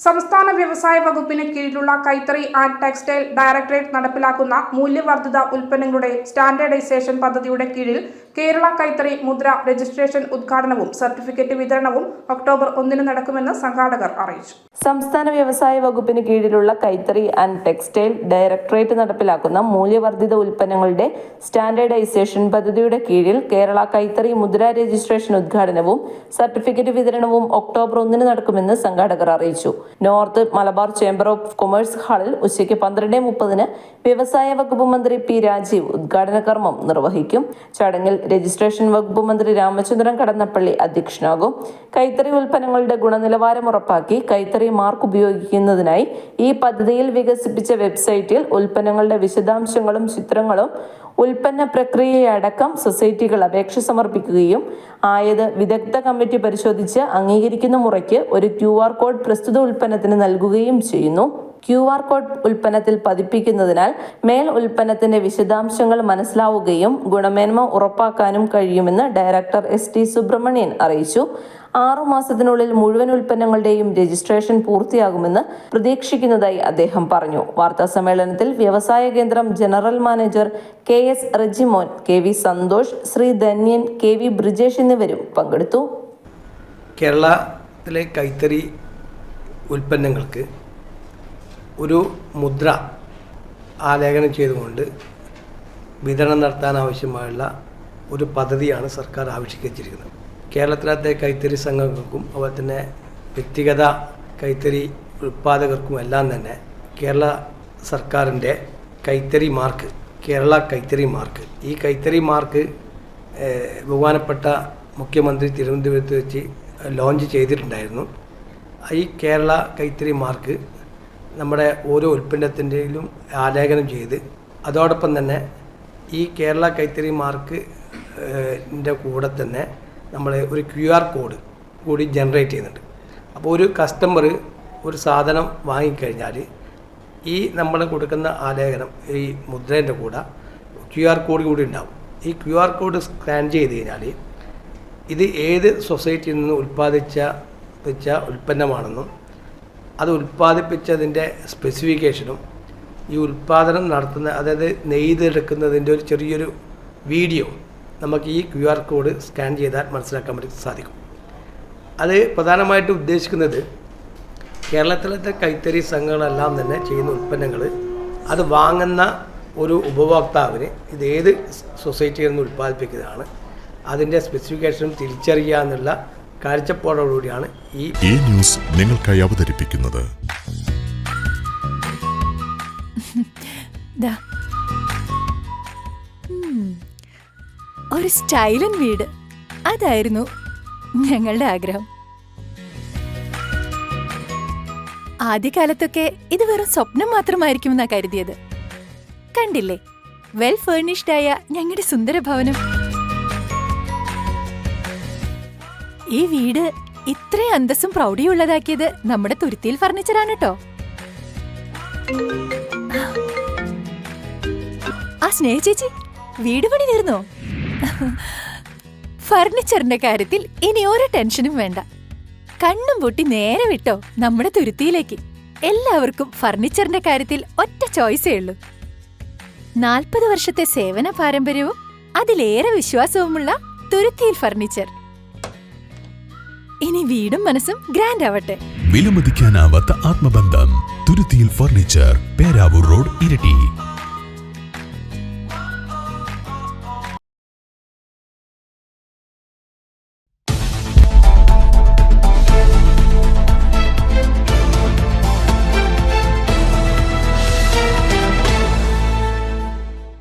സംസ്ഥാന വ്യവസായ വകുപ്പിന് കീഴിലുള്ള കൈത്തറി ആൻഡ് ടെക്സ്റ്റൈൽ ഡയറക്ടറേറ്റ് നടപ്പിലാക്കുന്ന മൂല്യവർദ്ധിത ഉൽപ്പന്നങ്ങളുടെ സ്റ്റാൻഡേർഡൈസേഷൻ പദ്ധതിയുടെ കീഴിൽ കേരള കൈത്തറി മുദ്ര രജിസ്ട്രേഷൻ ഉദ്ഘാടനവും സർട്ടിഫിക്കറ്റ് വിതരണവും ഒക്ടോബർ ഒന്നിന് നടക്കുമെന്ന് സംഘാടകർ അറിയിച്ചു. സംസ്ഥാന വ്യവസായ വകുപ്പിന് കീഴിലുള്ള കൈത്തറി ആൻഡ് ടെക്സ്റ്റൈൽ ഡയറക്ടറേറ്റ് നടപ്പിലാക്കുന്ന മൂല്യവർദ്ധിത ഉൽപ്പന്നങ്ങളുടെ സ്റ്റാൻഡേർഡൈസേഷൻ പദ്ധതിയുടെ കീഴിൽ കേരള കൈത്തറി മുദ്ര രജിസ്ട്രേഷൻ ഉദ്ഘാടനവും സർട്ടിഫിക്കറ്റ് വിതരണവും ഒക്ടോബർ ഒന്നിന് നടക്കുമെന്ന് സംഘാടകർ അറിയിച്ചു. North Malabar chamber of commerce ഹാളിൽ ഉച്ചയ്ക്ക് പന്ത്രണ്ട് മുപ്പതിന് വ്യവസായ വകുപ്പ് മന്ത്രി പി രാജീവ് ഉദ്ഘാടന കർമ്മം നിർവഹിക്കും. ചടങ്ങിൽ രജിസ്ട്രേഷൻ വകുപ്പ് മന്ത്രി രാമചന്ദ്രൻ കടന്നപ്പള്ളി അധ്യക്ഷനാകും. കൈത്തറി ഉൽപ്പന്നങ്ങളുടെ ഗുണനിലവാരം ഉറപ്പാക്കി കൈത്തറി മാർക്ക് ഉപയോഗിക്കുന്നതിനായി ഈ പദ്ധതിയിൽ വികസിപ്പിച്ച വെബ്സൈറ്റിൽ ഉൽപ്പന്നങ്ങളുടെ വിശദാംശങ്ങളും ചിത്രങ്ങളും ഉൽപ്പന്ന പ്രക്രിയയടക്കം സൊസൈറ്റികൾ അപേക്ഷ സമർപ്പിക്കുകയും ആയത് വിദഗ്ധ കമ്മിറ്റി പരിശോധിച്ച് അംഗീകരിക്കുന്ന മുറയ്ക്ക് ഒരു ക്യു കോഡ് പ്രസ്തുത ഉൽപ്പന്നത്തിന് നൽകുകയും ചെയ്യുന്നു. ക്യു ആർ കോഡ് ഉൽപ്പന്നത്തിൽ പതിപ്പിക്കുന്നതിനാൽ മേൽ ഉൽപ്പന്നത്തിന്റെ വിശദാംശങ്ങൾ മനസ്സിലാവുകയും ഗുണമേന്മ ഉറപ്പാക്കാനും കഴിയുമെന്ന് ഡയറക്ടർ എസ് ടി സുബ്രഹ്മണ്യൻ അറിയിച്ചു. ആറു മാസത്തിനുള്ളിൽ മുഴുവൻ ഉൽപ്പന്നങ്ങളുടെയും രജിസ്ട്രേഷൻ പൂർത്തിയാകുമെന്ന് പ്രതീക്ഷിക്കുന്നതായി അദ്ദേഹം പറഞ്ഞു. വാർത്താ സമ്മേളനത്തിൽ വ്യവസായ കേന്ദ്രം general manager K S Rejimon K V Santhosh Shri Dhanyan K V Brijesh എന്നിവരും പങ്കെടുത്തു. കേരളത്തിലെ കൈത്തറി ഉൽപ്പന്നങ്ങൾക്ക് ഒരു മുദ്ര ആലേഖനം ചെയ്തുകൊണ്ട് വിതരണം നടത്താൻ ആവശ്യമായുള്ള ഒരു പദ്ധതിയാണ് സർക്കാർ ആവിഷ്കരിച്ചിരിക്കുന്നത്. കേരളത്തിലത്തെ കൈത്തറി സംഘങ്ങൾക്കും അതുപോലെ തന്നെ വ്യക്തിഗത കൈത്തറി ഉൽപ്പാദകർക്കും എല്ലാം തന്നെ കേരള സർക്കാരിന്റെ കൈത്തറി മാർക്ക് കേരള കൈത്തറി മാർക്ക്. ഈ കൈത്തറി മാർക്ക് ബഹുമാനപ്പെട്ട മുഖ്യമന്ത്രി തിരുവനന്തപുരത്ത് വെച്ച് ലോഞ്ച് ചെയ്തിട്ടുണ്ടായിരുന്നു. ഈ കേരള കൈത്തറി മാർക്ക് നമ്മുടെ ഓരോ ഉൽപ്പന്നത്തിന്റെയിലും ആലേഖനം ചെയ്ത് അതോടൊപ്പം തന്നെ ഈ കേരള കൈത്തറി മാർക്ക് ന്റെ കൂടെ തന്നെ നമ്മൾ ഒരു ക്യു ആർ കോഡ് കൂടി ജനറേറ്റ് ചെയ്യുന്നുണ്ട്. അപ്പോൾ ഒരു കസ്റ്റമർ ഒരു സാധനം വാങ്ങിക്കഴിഞ്ഞാൽ ഈ നമ്മൾ കൊടുക്കുന്ന ആലേഖനം ഈ മുദ്രേന്റെ കൂടെ ക്യു ആർ കോഡ് കൂടി ഉണ്ടാവും. ഈ ക്യു ആർ കോഡ് സ്കാൻ ചെയ്ത് കഴിഞ്ഞാൽ ഇത് ഏത് സൊസൈറ്റിയിൽ നിന്ന് ഉൽപ്പാദിച്ച വെച്ച ഉൽപ്പന്നമാണെന്നും അത് ഉൽപ്പാദിപ്പിച്ചതിന്റെ സ്പെസിഫിക്കേഷനും ഈ ഉൽപ്പാദനം നടത്തുന്ന അതായത് നെയ്തെടുക്കുന്നതിന്റെ ഒരു ചെറിയൊരു വീഡിയോ നമുക്ക് ഈ ക്യു ആർ കോഡ് സ്കാൻ ചെയ്താൽ മനസ്സിലാക്കാൻ വേണ്ടി സാധിക്കും. അത് പ്രധാനമായിട്ട് ഉദ്ദേശിക്കുന്നത് കേരളത്തിലത്തെ കൈത്തറി സംഘങ്ങളെല്ലാം തന്നെ ചെയ്യുന്ന ഉൽപ്പന്നങ്ങൾ അത് വാങ്ങുന്ന ഒരു ഉപഭോക്താവിന് ഇത് ഏത് സൊസൈറ്റിയിൽ നിന്ന് ഉൽപ്പാദിപ്പിക്കുന്നതാണ് അതിന്റെ സ്പെസിഫിക്കേഷനും തിരിച്ചറിയുക എന്നുള്ള കാഴ്ചപ്പാടോടുകൂടിയാണ് ഈ ഈ ന്യൂസ് നിങ്ങൾക്കായി അവതരിപ്പിക്കുന്നത്. ദാ. ഉം. ഒരു സ്റ്റൈലൻ വീട്. അതായിരുന്നു ഞങ്ങളുടെ ആഗ്രഹം. ആദ്യകാലത്തൊക്കെ ഇത് വെറും സ്വപ്നം മാത്രമായിരിക്കുമെന്നാ കരുതിയത്. കണ്ടില്ലേ? വെൽ ഫേർണിഷ്ഡ് ആയ ഞങ്ങളുടെ സുന്ദര ഭവനം ഈ വീട് ഇത്രയും അന്തസ്സും പ്രൗഢിയും ഉള്ളതാക്കിയത് നമ്മുടെ തുരുത്തിയിൽ ഫർണിച്ചറാണ് കേട്ടോ ആ സ്നേഹ ചേച്ചി വീട് പണി തീർന്നോ? ഫർണിച്ചറിന്റെ കാര്യത്തിൽ ഇനി ഒരു ടെൻഷനും വേണ്ട. കണ്ണും പൊട്ടി നേരെ വിട്ടോ നമ്മുടെ തുരുത്തിയിലേക്ക്. എല്ലാവർക്കും ഫർണിച്ചറിന്റെ കാര്യത്തിൽ ഒറ്റ ചോയ്സേ ഉള്ളൂ. നാൽപ്പത് വർഷത്തെ സേവന പാരമ്പര്യവും അതിലേറെ വിശ്വാസവുമുള്ള തുരുത്തിയിൽ ഫർണിച്ചർ. ഇനി വീടും മനസ്സും ഗ്രാൻഡ് ആവട്ടെ. വിലമതിക്കാനാവാത്ത ആത്മബന്ധം തുരുത്തിയിൽ ഫർണിച്ചർ പേരാവൂർ റോഡ് ഇരട്ടി.